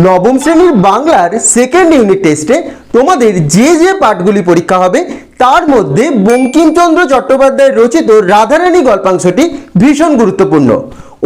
নবম শ্রেণির বাংলার সেকেন্ড ইউনিট টেস্টে তোমাদের যে যে পাঠগুলি পরীক্ষা হবে, তার মধ্যে বঙ্কিমচন্দ্র চট্টোপাধ্যায় রচিত রাধারানী গল্পাংশটি ভীষণ গুরুত্বপূর্ণ।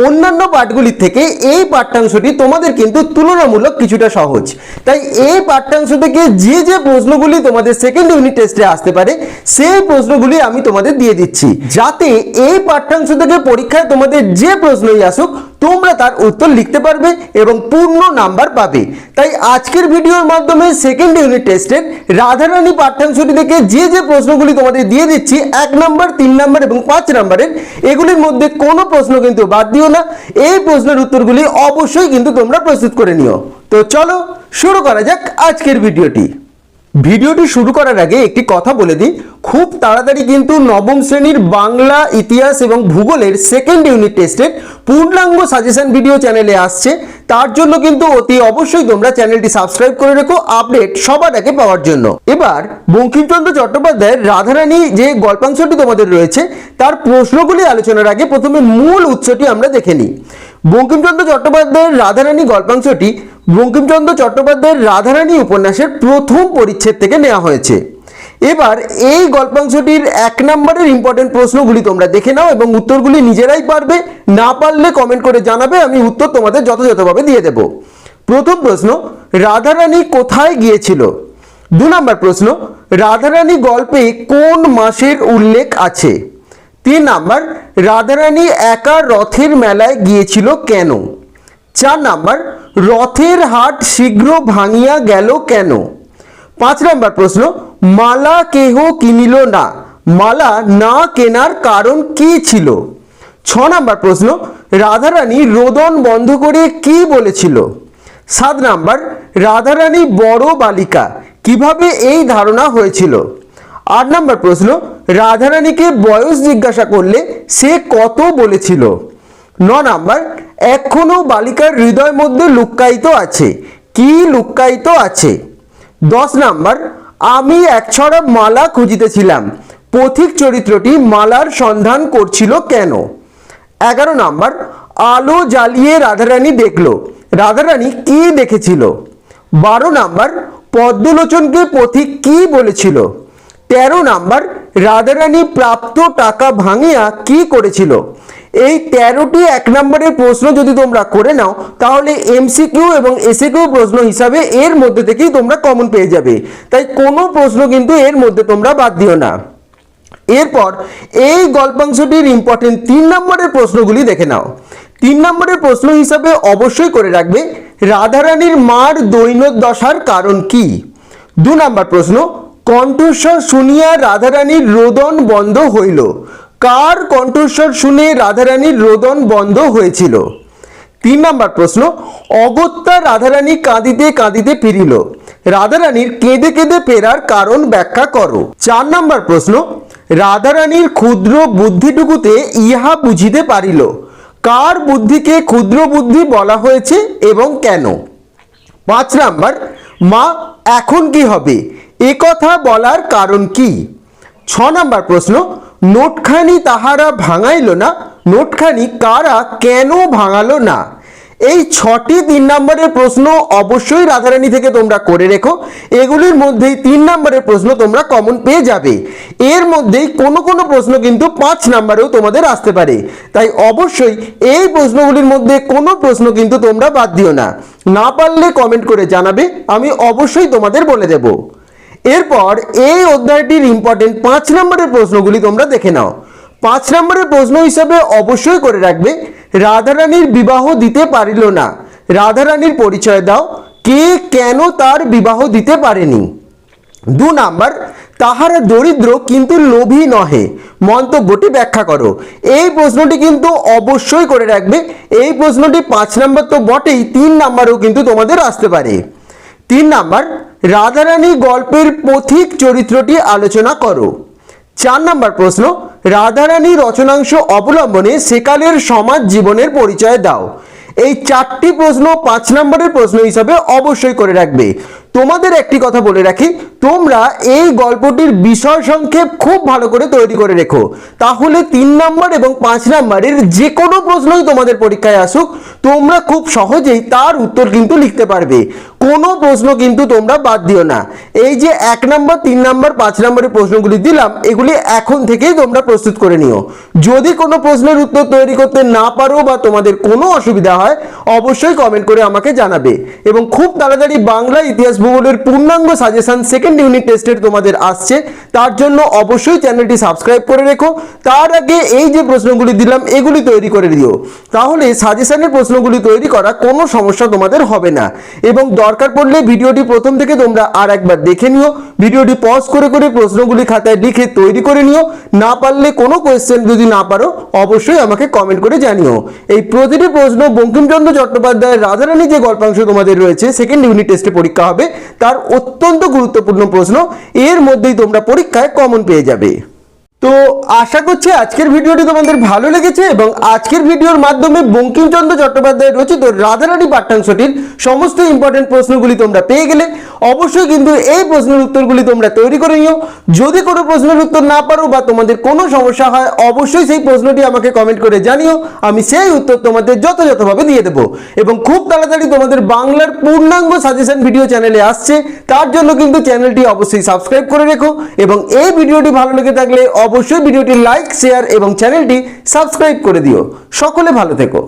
অন্যান্য পাঠগুলির থেকে এই পাঠ্যাংশটি তোমাদের কিন্তু তুলনামূলক কিছুটা সহজ। তাই এই পাঠ্যাংশ থেকে যে যে প্রশ্নগুলি তোমাদের সেকেন্ড ইউনিট টেস্টে আসতে পারে, সেই প্রশ্নগুলি আমি তোমাদের দিয়ে দিচ্ছি। যাতে এই পাঠ্যাংশ থেকে পরীক্ষায় তোমাদের যে প্রশ্নই আসুক তোমরা তার উত্তর লিখতে পারবে এবং পূর্ণ নাম্বার পাবে। তাই আজকের ভিডিওর মাধ্যমে সেকেন্ড ইউনিট টেস্টের রাধারানী পাঠ্যাংশটি থেকে যে যে প্রশ্নগুলি তোমাদের দিয়ে দিচ্ছি, এক নম্বর, তিন নম্বর এবং পাঁচ নম্বরের, এগুলির মধ্যে কোনো প্রশ্ন কিন্তু বাদ দিও না। এই প্রশ্নের উত্তরগুলি অবশ্যই কিন্তু তোমরা প্রস্তুত করে নিও। তো চলো শুরু করা যাক আজকের ভিডিওটি। ভিডিওটি শুরু করার আগে একটি কথা বলে দিই। খুব তাড়াতাড়ি কিন্তু নবম শ্রেণির বাংলা ইতিহাস এবং ভূগোলের সেকেন্ড ইউনিট টেস্টের পূর্ণাঙ্গ সাজেশন ভিডিও চ্যানেলে আসছে। তার জন্য কিন্তু অতি অবশ্যই তোমরা চ্যানেলটি সাবস্ক্রাইব করে রেখো আপডেট সবার আগে পাওয়ার জন্য। এবার বঙ্কিমচন্দ্র চট্টোপাধ্যায়ের রাধারানী যে গল্পাংশটি তোমাদের রয়েছে, তার প্রশ্নগুলি আলোচনার আগে প্রথমে মূল উৎসটি আমরা দেখে নিই। বঙ্কিমচন্দ্র চট্টোপাধ্যায়ের রাধারানী গল্পাংশটি বঙ্কিমচন্দ্র চট্টোপাধ্যায়ের রাধারানী উপন্যাসের প্রথম পরিচ্ছেদ থেকে নেওয়া হয়েছে। এবার এই গল্পাংশটির এক নম্বরের ইম্পর্টেন্ট প্রশ্নগুলি তোমরা দেখে নাও এবং উত্তরগুলি নিজেরাই পারবে, না পারলে কমেন্ট করে জানাবে, আমি উত্তর তোমাদের যথাযথভাবে দিয়ে দেব। প্রথম প্রশ্ন, রাধারানী কোথায় গিয়েছিল? দু নম্বর প্রশ্ন, রাধারানী গল্পে কোন মাসের উল্লেখ আছে? তিন নাম্বার, রাধারানী একা রথের মেলায় গিয়েছিল কেন? চার নাম্বার, রথের হাট শীঘ্র ভাঙিয়া গেল কেন? পাঁচ নাম্বার প্রশ্ন, মালা কেহ কিনিল না? মালা না কেনার কারণ কি ছিল? ছ নাম্বার প্রশ্ন, রাধারানী রোদন বন্ধ করে কি বলেছিল? সাত নাম্বার, রাধারানী বড় বালিকা, কীভাবে এই ধারণা হয়েছিল? আট নাম্বার প্রশ্ন, রাধারানীকে বয়স জিজ্ঞাসা করলে সে কত বলেছিল? ন নাম্বার এখনও বালিকার হৃদয় মধ্যে লুক্কায়িত আছে। কি লুক্কায়িত আছে? দশ নাম্বার, আমি একছড়া মালা খুঁজিতেছিলাম। পথিক চরিত্রটি মালার সন্ধান করছিল কেন? এগারো নাম্বার, আলো জ্বালিয়ে রাধারানী দেখল। রাধারানী কি দেখেছিল? বারো নাম্বার, পদ্মলোচনকে পথিক কি বলেছিল? তেরো নাম্বার, রাধারানী প্রাপ্ত টাকা ভাঙিয়া কি করেছিল? এই তেরোটি এক নম্বরের প্রশ্ন যদি তোমরা করে নাও, তাহলে এমসিকিউ এবং এসিকিউ প্রশ্ন হিসাবে এর মধ্যে থেকেই তোমরা কমন পেয়ে যাবে। তাই কোনো প্রশ্ন কিন্তু এর মধ্যে তোমরা বাদ দিও না। এরপর এই গল্পাংশটির ইম্পর্টেন্ট তিন নম্বরের প্রশ্নগুলি দেখে নাও। তিন নম্বরের প্রশ্ন হিসাবে অবশ্যই করে রাখবে, রাধারানীর মার দৈনদশার কারণ কি? দু নম্বর প্রশ্ন, কণ্ঠস্বর শুনিয়া রাধারানীর রোদন বন্ধ হইল। কার কণ্ঠস্বর শুনে রাধারানীর রোদন বন্ধ হয়েছিল? তিন নম্বর প্রশ্ন, অগত্যা রাধারানী কাঁদিতে কাঁদিতে ফিরিল। রাধারানীর কেঁদে কেঁদে ফেরার কারণ ব্যাখ্যা করো। চার নম্বর প্রশ্ন, রাধারানীর ক্ষুদ্র বুদ্ধিটুকুতে ইহা বুঝিতে পারিল। কার বুদ্ধিকে ক্ষুদ্র বুদ্ধি বলা হয়েছে এবং কেন? পাঁচ নাম্বার, মা, এখন কি হবে? এ কথা বলার কারণ কি? ছ নাম্বার প্রশ্ন নোটখানি তাহারা ভাঙাইল না, নোটখানি কারা কেন ভাঙালো না? এই ছটি তিন নম্বরের প্রশ্ন অবশ্যই রাধারানী থেকে তোমরা করে রেখো। এগুলির মধ্যেই তিন নম্বরের প্রশ্ন তোমরা কমন পেয়ে যাবে। এর মধ্যেই কোনো কোনো প্রশ্ন কিন্তু পাঁচ নাম্বারেও তোমাদের আসতে পারে। তাই অবশ্যই এই প্রশ্নগুলির মধ্যে কোনো প্রশ্ন কিন্তু তোমরা বাদ দিও না। না পারলে কমেন্ট করে জানাবে, আমি অবশ্যই তোমাদের বলে দেবো। এরপর এই অধ্যায়টির ইম্পর্টেন্ট পাঁচ নম্বরের প্রশ্নগুলি তোমরা দেখে নাও। পাঁচ নম্বরের প্রশ্ন হিসাবে অবশ্যই করে রাখবে, রাধারানীর বিবাহ দিতে পারিল না। রাধারানীর পরিচয় দাও, কে কেন তার বিবাহ দিতে পারেনি? দু নাম্বার, তাহারা দরিদ্র কিন্তু লোভী নহে। মন্তব্যটি ব্যাখ্যা করো। এই প্রশ্নটি কিন্তু অবশ্যই করে রাখবে। এই প্রশ্নটি পাঁচ নাম্বার তো বটেই, তিন নাম্বারও কিন্তু তোমাদের আসতে পারে। তিন নাম্বার রাধারানী গল্পের পথিক চরিত্রটি আলোচনা করো। চার নম্বর প্রশ্ন, রাধারানী রচনাংশ অবলম্বনে সেকালের সমাজ জীবনের পরিচয় দাও। এই চারটি প্রশ্ন পাঁচ নম্বরের প্রশ্ন হিসাবে অবশ্যই করে রাখবে। তোমাদের একটি কথা বলে রাখি, তোমরা এই গল্পটির বিষয় সংক্ষেপ খুব ভালো করে তৈরি করে রেখো। তাহলে তিন নাম্বার এবং পাঁচ নাম্বারের যে কোনো প্রশ্নই তোমাদের পরীক্ষায় আসুক, তোমরা খুব সহজেই তার উত্তর কিন্তু লিখতে পারবে। কোনো প্রশ্ন কিন্তু তোমরা বাদ দিও না। এই যে এক নাম্বার, তিন নাম্বার, পাঁচ নাম্বারের প্রশ্নগুলি দিলাম, এগুলি এখন থেকেই তোমরা প্রস্তুত করে নিও। যদি কোনো প্রশ্নের উত্তর তৈরি করতে না পারো বা তোমাদের কোনো অসুবিধা হয়, অবশ্যই কমেন্ট করে আমাকে জানাবে। এবং খুব তাড়াতাড়ি বাংলা ইতিহাস ভূগোলের পূর্ণাঙ্গ সাজেশন সেকেন্ড ইউনিট টেস্টের তোমাদের আসছে। তার জন্য অবশ্যই চ্যানেলটি সাবস্ক্রাইব করে রেখো। তার আগে এই যে প্রশ্নগুলি দিলাম, এগুলি তৈরি করে দিও। তাহলে সাজেশনের প্রশ্নগুলি তৈরি করা কোনো সমস্যা তোমাদের হবে না। এবং দরকার পড়লে ভিডিওটি প্রথম থেকে তোমরা আর একবার দেখে নিও। ভিডিওটি পজ করে করে প্রশ্নগুলি খাতায় লিখে তৈরি করে নিও। না পারলে কোনো কোয়েশ্চেন যদি না পারো, অবশ্যই আমাকে কমেন্ট করে জানিও। এই প্রতিটি প্রশ্ন বঙ্কিমচন্দ্র চট্টোপাধ্যায়ের রাজারানী যে গল্পাংশ তোমাদের রয়েছে সেকেন্ড ইউনিট টেস্টে পরীক্ষা হবে, তার অত্যন্ত গুরুত্বপূর্ণ প্রশ্ন। এর মধ্যেই তোমরা পরীক্ষায় কমন পেয়ে যাবে। তো আশা করছি আজকের ভিডিওটি তোমাদের ভালো লেগেছে এবং আজকের ভিডিওর মাধ্যমে বঙ্কিমচন্দ্র চট্টোপাধ্যায় রচিত রাধারানী পাঠ্যাংশটির সমস্ত ইম্পর্টেন্ট প্রশ্নগুলি তোমরা পেয়ে গেলে। অবশ্যই কিন্তু এই প্রশ্নের উত্তরগুলি তোমরা তৈরি করে নিও। যদি কোনো প্রশ্নের উত্তর না পারো বা তোমাদের কোনো সমস্যা হয়, অবশ্যই সেই প্রশ্নটি আমাকে কমেন্ট করে জানিও। আমি সেই উত্তর তোমাদের যথাযথভাবে দিয়ে দেবো। এবং খুব তাড়াতাড়ি তোমাদের বাংলার পূর্ণাঙ্গ সাজেশন ভিডিও চ্যানেলে আসছে। তার জন্য কিন্তু চ্যানেলটি অবশ্যই সাবস্ক্রাইব করে রেখো এবং এই ভিডিওটি ভালো লেগে থাকলে অবশ্যই ভিডিওটি লাইক শেয়ার এবং চ্যানেলটি সাবস্ক্রাইব করে দিও। সকলে ভালো থেকো।